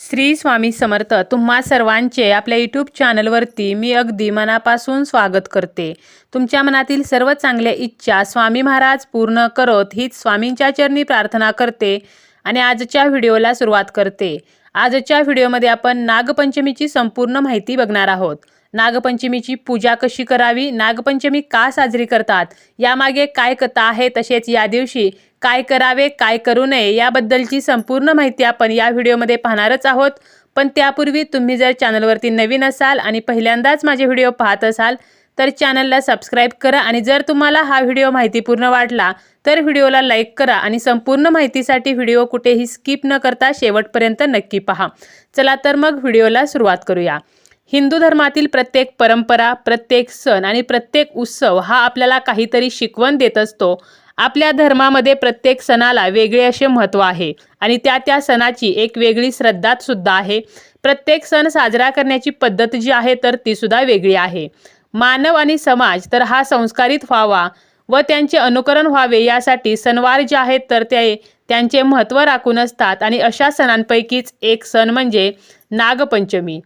श्री स्वामी समर्थ तुम्हा सर्वांचे आपल्या यूट्यूब चॅनलवरती मी अगदी मनापासून स्वागत करते. तुमच्या मनातील सर्व चांगल्या इच्छा स्वामी महाराज पूर्ण करत हीच स्वामींच्या चरणी प्रार्थना करते आणि आजच्या व्हिडिओला सुरुवात करते. आजच्या व्हिडिओमध्ये आपण नागपंचमीची संपूर्ण माहिती बघणार आहोत. नागपंचमीची पूजा कशी करावी? नागपंचमी का साजरी करतात? यामागे काय कथा आहे? तसेच या दिवशी काय करावे? काय करू नये? याबद्दलची संपूर्ण माहिती आपण या व्हिडिओमध्ये पाहणारच आहोत. पण त्यापूर्वी तुम्ही जर चॅनलवरती नवीन असाल आणि पहिल्यांदाच माझे व्हिडिओ पाहत असाल तर चॅनलला सबस्क्राईब करा आणि जर तुम्हाला हा व्हिडिओ माहितीपूर्ण वाटला तर व्हिडिओला लाईक करा आणि संपूर्ण माहितीसाठी व्हिडिओ कुठेही स्किप न करता शेवटपर्यंत नक्की पहा. चला तर मग व्हिडिओला सुरुवात करूया. हिंदू धर्मातील प्रत्येक परंपरा प्रत्येक सण आणि प्रत्येक उत्सव हा आपल्याला काहीतरी शिकवण देत असतो. आपल्या धर्मामध्ये प्रत्येक सणाला वेगळे असे महत्त्व आहे आणि त्या त्या सणाची एक वेगळी श्रद्धातसुद्धा आहे. प्रत्येक सण साजरा करण्याची पद्धत जी आहे तर ती सुद्धा वेगळी आहे. मानव आणि समाज तर हा संस्कारित व्हावा व त्यांचे अनुकरण व्हावे यासाठी सणवार जे आहेत तर ते त्यांचे महत्त्व राखून असतात आणि अशा सणांपैकीच एक सण म्हणजे नागपंचमी.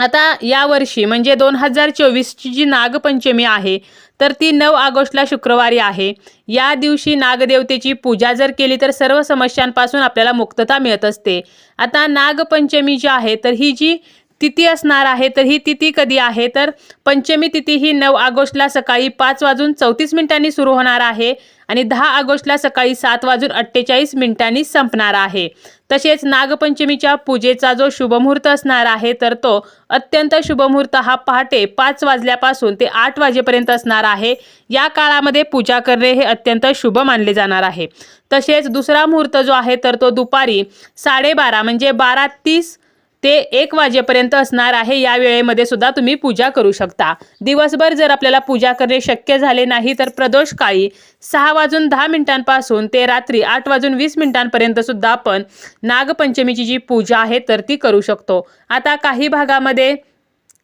आता यावर्षी म्हणजे दोन हजार चोवीसची जी नागपंचमी आहे तर ती नऊ ऑगस्टला शुक्रवारी आहे. या दिवशी नागदेवतेची पूजा जर केली तर सर्व समस्यांपासून आपल्याला मुक्तता मिळत असते. आता नागपंचमी जी आहे तर ही जी तिथी असणार आहे तर ही तिथी कधी आहे? तर पंचमी तिथी ही नऊ ऑगस्टला सकाळी पाच वाजून चौतीस मिनिटांनी सुरू होणार आहे आणि दहा ऑगस्टला सकाळी सात वाजून अठ्ठेचाळीस मिनिटांनी संपणार आहे. तसेच नागपंचमीच्या पूजेचा जो शुभमुहूर्त असणार आहे तर तो अत्यंत शुभमुहूर्त हा पहाटे पाच वाजल्यापासून ते आठ वाजेपर्यंत असणार आहे. या काळामध्ये पूजा करणे हे अत्यंत शुभ मानले जाणार आहे. तसेच दुसरा मुहूर्त जो आहे तर तो दुपारी साडेबारा म्हणजे बारा तीस ते एक वाजेपर्यंत असणार आहे. या वेळेमध्ये सुद्धा तुम्ही पूजा करू शकता. दिवसभर जर आपल्याला पूजा करणे शक्य झाले नाही तर प्रदोष काळी सहा वाजून दहा मिनिटांपासून ते रात्री आठ वाजून वीस मिनिटांपर्यंत सुद्धा आपण नागपंचमीची जी पूजा आहे तर ती करू शकतो. आता काही भागामध्ये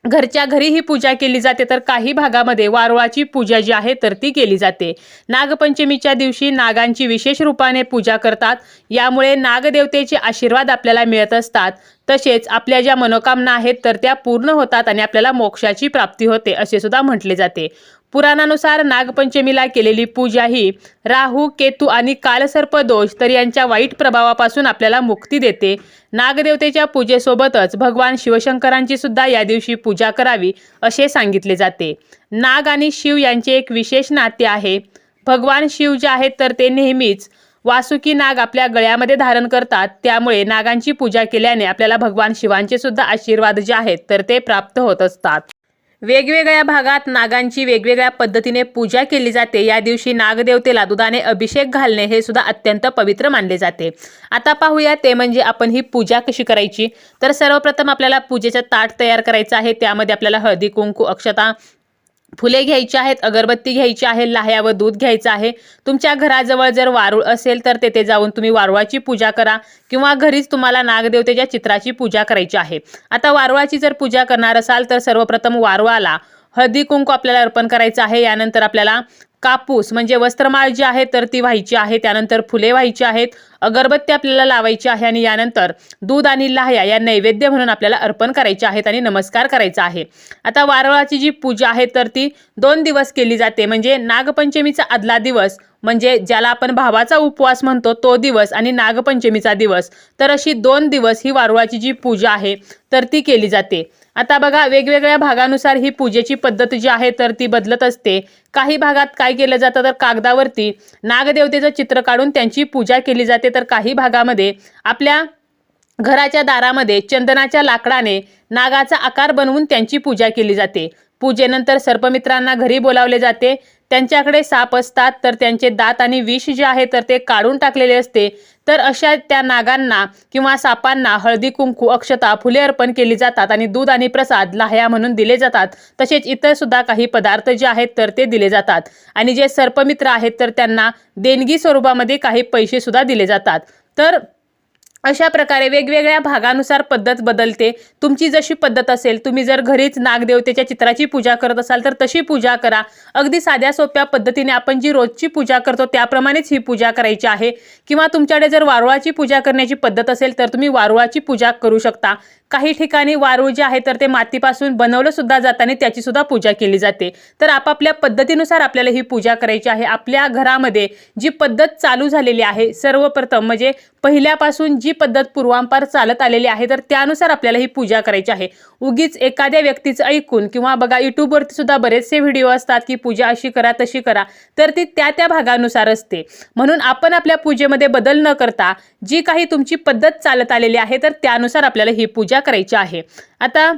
घरच्या घरी ही पूजा केली जाते तर काही भागामध्ये वारुळाची पूजा जी आहे तर ती केली जाते. नागपंचमीच्या दिवशी नागांची विशेष रूपाने पूजा करतात. यामुळे नागदेवतेचे आशीर्वाद आपल्याला मिळत असतात. तसेच आपल्या ज्या मनोकामना आहेत तर त्या पूर्ण होतात आणि आपल्याला मोक्षाची प्राप्ती होते असे सुद्धा म्हटले जाते. पुराणानुसार नागपंचमीला केलेली पूजा ही राहू केतू आणि कालसर्प दोष तर यांच्या वाईट प्रभावापासून आपल्याला मुक्ती देते. नागदेवतेच्या पूजेसोबतच भगवान शिवशंकरांची सुद्धा या दिवशी पूजा करावी असे सांगितले जाते. नाग आणि शिव यांचे एक विशेष नाते आहे. भगवान शिव जे आहेत तर ते नेहमीच वासुकी नाग आपल्या गळ्यामध्ये धारण करतात. त्यामुळे नागांची पूजा केल्याने आपल्याला भगवान शिवांचे सुद्धा आशीर्वाद जे आहेत तर ते प्राप्त होत असतात. वेगवेगळ्या भागात नागांची वेगवेगळ्या पद्धतीने पूजा केली जाते. या दिवशी नागदेवतेला दुधाने अभिषेक घालणे हे सुद्धा अत्यंत पवित्र मानले जाते. आता पाहूया ते म्हणजे आपण ही पूजा कशी करायची? तर सर्वप्रथम आपल्याला पूजेचा ताट तयार करायचा आहे. त्यामध्ये आपल्याला हळदी कुंकू अक्षता फुले घ्यायची आहेत अगरबत्ती घ्यायची आहे लाह्या व दूध घ्यायचं आहे. तुमच्या घराजवळ जर वारूळ असेल तर तेथे जाऊन तुम्ही वारुळाची पूजा करा किंवा घरीच तुम्हाला नागदेवतेच्या चित्राची पूजा करायची आहे. आता वारुळाची जर पूजा करणार असाल तर सर्वप्रथम वारुळाला हळदी कुंकू आपल्याला अर्पण करायचं आहे. यानंतर आपल्याला कापूस म्हणजे वस्त्रमाळ जी आहे तर ती व्हायची आहे. त्यानंतर फुले व्हायची आहेत अगरबत्ती आपल्याला लावायची आहे आणि यानंतर दूध आणि लाह्या या नैवेद्य म्हणून आपल्याला अर्पण करायचे आहेत आणि नमस्कार करायचा आहे. आता वारळाची जी पूजा आहे तर ती दोन दिवस केली जाते. म्हणजे नागपंचमीचा आदला दिवस म्हणजे ज्याला आपण भावाचा उपवास म्हणतो तो दिवस आणि नागपंचमीचा दिवस. तर अशी दोन दिवस ही वारुळाची जी पूजा आहे तर ती केली जाते. आता बघा वेगवेगळ्या भागानुसार ही पूजेची पद्धत जी आहे तर ती बदलत असते. काही भागात काय केलं जातं तर कागदावरती नागदेवतेचं चित्र काढून त्यांची पूजा केली जाते. तर काही भागामध्ये आपल्या घराच्या दारामध्ये चंदनाच्या लाकडाने नागाचा आकार बनवून त्यांची पूजा केली जाते. पूजेनंतर सर्पमित्रांना घरी बोलावले जाते. त्यांच्याकडे साप असतात तर त्यांचे दात आणि विष जे आहे तर ते काढून टाकलेले असते. तर अशा त्या नागांना किंवा सापांना हळदी कुंकू अक्षता फुले अर्पण केली जातात आणि दूध आणि प्रसाद लाह्या म्हणून दिले जातात. तसेच इतर सुद्धा काही पदार्थ जे आहेत तर ते दिले जातात. आणि जे सर्पमित्र आहेत तर त्यांना देणगी स्वरूपामध्ये काही पैसे सुद्धा दिले जातात. तर अशा प्रकारे वेगवेगळ्या भागानुसार पद्धत बदलते. तुमची जशी पद्धत असेल तुम्ही जर घरीच नागदेवतेच्या चित्राची पूजा करत असाल तर तशी पूजा करा. अगदी साध्या सोप्या पद्धतीने आपण जी रोजची पूजा करतो त्याप्रमाणेच ही पूजा करायची आहे. किंवा तुमच्याकडे जर वारुळाची पूजा करण्याची पद्धत असेल तर तुम्ही वारुळाची पूजा करू शकता. काही ठिकाणी वारूळ जे आहे तर ते मातीपासून बनवलं सुद्धा त्याचीसुद्धा त्याची सुद्धा पूजा केली जाते. तर आपापल्या पद्धतीनुसार आपल्याला ही पूजा करायची आहे. आपल्या घरामध्ये जी पद्धत चालू झालेली आहे सर्वप्रथम म्हणजे पहिल्यापासून जी पद्धत पूर्वांपार चालत आलेली आहे तर त्यानुसार आपल्याला ही पूजा करायची आहे. उगीच एखाद्या व्यक्तीचं ऐकून किंवा बघा युट्यूबवरती सुद्धा बरेचसे व्हिडिओ असतात की पूजा अशी करा तशी करा तर ती त्या त्या भागानुसार असते. म्हणून आपण आपल्या पूजेमध्ये बदल न करता जी काही तुमची पद्धत चालत आलेली आहे तर त्यानुसार आपल्याला ही पूजा करायची आहे. आता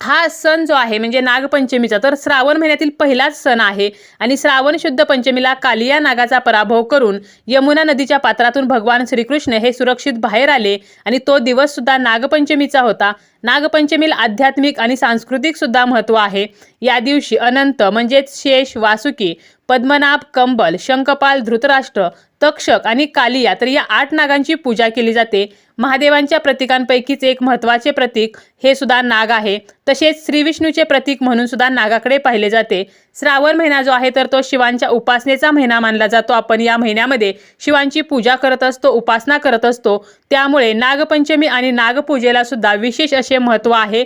हा सण जो आहे म्हणजे नागपंचमीचा तर श्रावण महिन्यातील पहिलाच सण आहे. आणि श्रावण शुद्ध पंचमीला कालिया नागाचा पराभव करून यमुना नदीच्या पात्रातून भगवान श्रीकृष्ण हे सुरक्षित बाहेर आले. आणि तो दिवस सुद्धा नागपंचमीचा होता. नागपंचमीला आध्यात्मिक आणि सांस्कृतिक सुद्धा महत्त्व आहे. या दिवशी अनंत म्हणजेच शेष वासुकी पद्मनाभ कंबल शंखपाल धृतराष्ट्र तक्षक आणि कालिया तर या आठ नागांची पूजा केली जाते. महादेवांच्या प्रतीकांपैकीच एक महत्त्वाचे प्रतीक हे सुद्धा नाग आहे. तसेच श्रीविष्णूचे प्रतीक म्हणून सुद्धा नागाकडे पाहिले जाते. श्रावण महिना जो आहे तर तो शिवांच्या उपासनेचा महिना मानला जातो. आपण या महिन्यामध्ये शिवांची पूजा करत असतो उपासना करत असतो. त्यामुळे नागपंचमी आणि नागपूजेला सुद्धा विशेष असे महत्त्व आहे.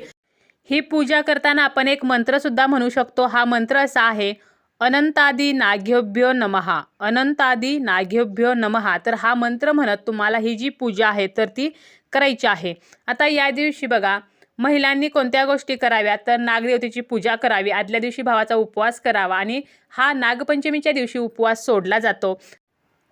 ही पूजा करताना आपण एक मंत्रसुद्धा म्हणू शकतो. हा मंत्र असा आहे अनंतादी नाग्योभ्यो नमहा अनंतादी नाग्योभ्यो नमहा तर हा मंत्र म्हणत तुम्हाला ही जी पूजा आहे तर ती करायची आहे. आता या दिवशी बघा महिलांनी कोणत्या गोष्टी कराव्या? तर नागदेवतेची पूजा करावी आदल्या दिवशी भावाचा उपवास करावा आणि हा नागपंचमीच्या दिवशी उपवास सोडला जातो.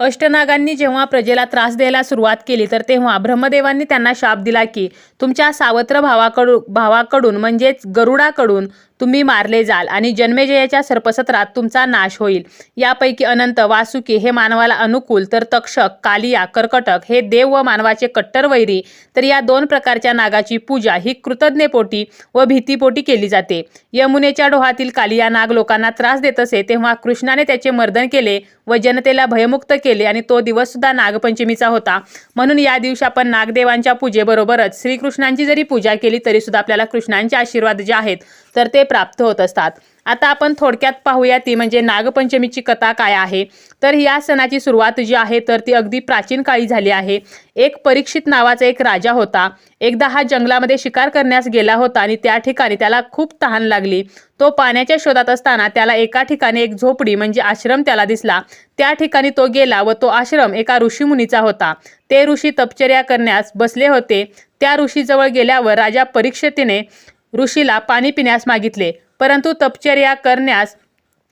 अष्टनागांनी जेव्हा प्रजेला त्रास द्यायला सुरुवात केली तर तेव्हा ब्रह्मदेवांनी त्यांना शाप दिला की तुमच्या सावत्र भावाकडून भावाकडून म्हणजेच गरुडाकडून तुम्ही मारले जाल आणि जन्मेजयाच्या सर्पसत्रात तुमचा नाश होईल. यापैकी अनंत वासुकी हे मानवाला अनुकूल तर तक्षक कालिया कर्कटक हे देव व मानवाचे कट्टर वैरी तर या दोन प्रकारच्या नागाची पूजा ही कृतज्ञपोटी व भीतीपोटी केली जाते. यमुनेच्या डोहातील कालिया नाग लोकांना त्रास देत असे तेव्हा कृष्णाने त्याचे मर्दन केले व जनतेला भयमुक्त केले आणि तो दिवस सुद्धा नागपंचमीचा होता. म्हणून या दिवशी आपण नागदेवांच्या पूजेबरोबरच श्रीकृष्णांची जरी पूजा केली तरी सुद्धा आपल्याला कृष्णांचे आशीर्वाद जे आहेत तर ते प्राप्त होत असतात. आता आपण थोडक्यात पाहूया ती म्हणजे नागपंचमीची कथा काय आहे. तर या सणाची सुरुवात जी आहे तर ती अगदी प्राचीन काळी झाली आहे. एक परीक्षित नावाचा एक राजा होता. एकदा हा जंगलामध्ये शिकार करण्यास गेला होता आणि त्या ठिकाणी त्याला खूप तहान लागली. तो पाण्याच्या शोधात असताना त्याला एका ठिकाणी एक झोपडी म्हणजे आश्रम त्याला दिसला. त्या ठिकाणी तो गेला व तो आश्रम एका ऋषीमुनीचा होता. ते ऋषी तपचर्या करण्यास बसले होते. त्या ऋषीजवळ गेल्यावर राजा परीक्षितीने ऋषीला पाणी पिण्यास मागितले. परंतु तपचर्या करण्यास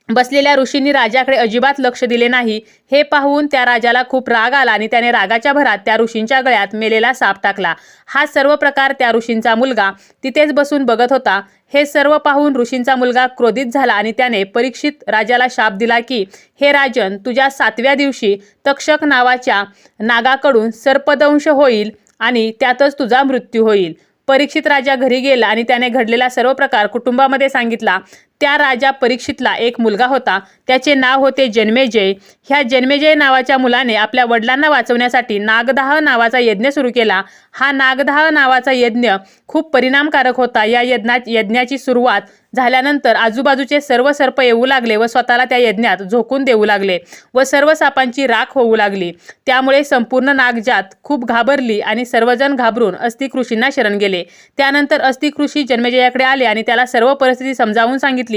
बसलेल्या ऋषींनी राजाकडे अजिबात लक्ष दिले नाही. हे पाहून त्या राजाला खूप राग आला आणि त्याने रागाच्या भरात त्या ऋषींच्या गळ्यात मेलेला साप टाकला. हा सर्व प्रकार त्या ऋषींचा मुलगा तिथेच बसून बघत होता. हे सर्व पाहून ऋषींचा मुलगा क्रोधित झाला आणि त्याने परीक्षित राजाला शाप दिला की हे राजन तुझ्या सातव्या दिवशी तक्षक नावाच्या नागाकडून सर्पदंश होईल आणि त्यातच तुझा मृत्यू होईल. परीक्षित राजा घरी गेला आणि त्याने घडलेला सर्व प्रकार कुटुंबामध्ये सांगितला. त्या राजा परीक्षितला एक मुलगा होता. त्याचे नाव होते जन्मेजय. ह्या जन्मेजय नावाच्या मुलाने आपल्या वडिलांना वाचवण्यासाठी नागदाह नावाचा यज्ञ सुरू केला. हा नागदाह नावाचा यज्ञ खूप परिणामकारक होता. या यज्ञा यज्ञाची सुरुवात झाल्यानंतर आजूबाजूचे सर्व सर्प येऊ लागले व स्वतःला त्या यज्ञात झोकून देऊ लागले व सर्व सापांची राख होऊ लागली. त्यामुळे संपूर्ण नागजात खूप घाबरली आणि सर्वजण घाबरून अस्थिकृषींना शरण गेले. त्यानंतर अस्थिकृषी जन्मेजयाकडे आले आणि त्याला सर्व परिस्थिती समजावून सांगितली.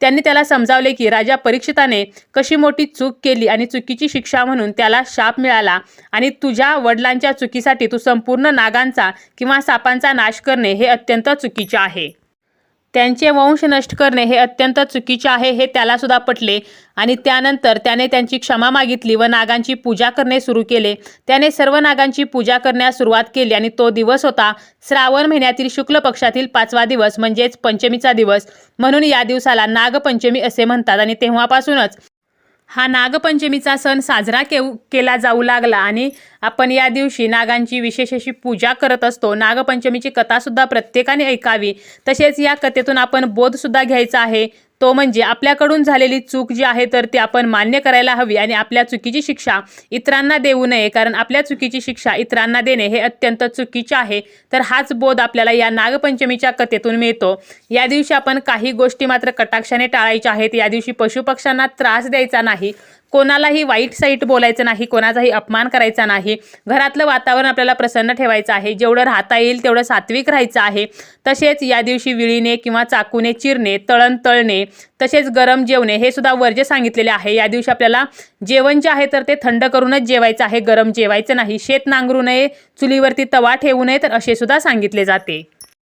त्यांनी त्याला समजावले की राजा परीक्षिताने कशी मोठी चूक केली आणि चुकीची शिक्षा म्हणून त्याला शाप मिळाला आणि तुझ्या वडिलांच्या चुकीसाठी तू संपूर्ण नागांचा किंवा सापांचा नाश करणे हे अत्यंत चुकीचे आहे. त्यांचे वंश नष्ट करणे हे अत्यंत चुकीचे आहे हे त्यालासुद्धा पटले. आणि त्यानंतर त्याने त्यांची क्षमा मागितली व नागांची पूजा करणे सुरू केले. त्याने सर्व नागांची पूजा करण्यास सुरुवात केली आणि तो दिवस होता श्रावण महिन्यातील शुक्ल पक्षातील पाचवा दिवस म्हणजेच पंचमीचा दिवस. म्हणून या दिवसाला नागपंचमी असे म्हणतात आणि तेव्हापासूनच हा नागपंचमीचा सण साजरा केव केला जाऊ लागला आणि आपण या दिवशी नागांची विशेष अशी पूजा करत असतो. नागपंचमीची कथासुद्धा प्रत्येकाने ऐकावी. तसेच या कथेतून आपण बोधसुद्धा घ्यायचा आहे. तो म्हणजे आपल्याकडून झालेली चूक जी आहे तर ती आपण मान्य करायला हवी आणि आपल्या चुकीची शिक्षा इतरांना देऊ नये. कारण आपल्या चुकीची शिक्षा इतरांना देणे हे अत्यंत चुकीचे आहे. तर हाच बोध आपल्याला या नागपंचमीच्या कथेतून मिळतो. या दिवशी आपण काही गोष्टी मात्र कटाक्षाने टाळायच्या आहेत. या दिवशी पशुपक्ष्यांना त्रास द्यायचा नाही. कोणालाही वाईट साईट बोलायचं नाही कोणाचाही अपमान करायचा नाही. घरातलं वातावरण आपल्याला प्रसन्न ठेवायचं आहे. जेवढं राहता येईल तेवढं सात्विक राहायचं आहे. तसेच या दिवशी विळीने किंवा चाकूने चिरणे तळण तळणे तसेच गरम जेवणे हे सुद्धा वर्ज्य सांगितलेले आहे. या दिवशी आपल्याला जेवण जे आहे तर ते थंड करूनच जेवायचं आहे. गरम जेवायचं नाही. शेत नांगरू नये चुलीवरती तवा ठेवू नये तर असे सुद्धा सांगितले जाते.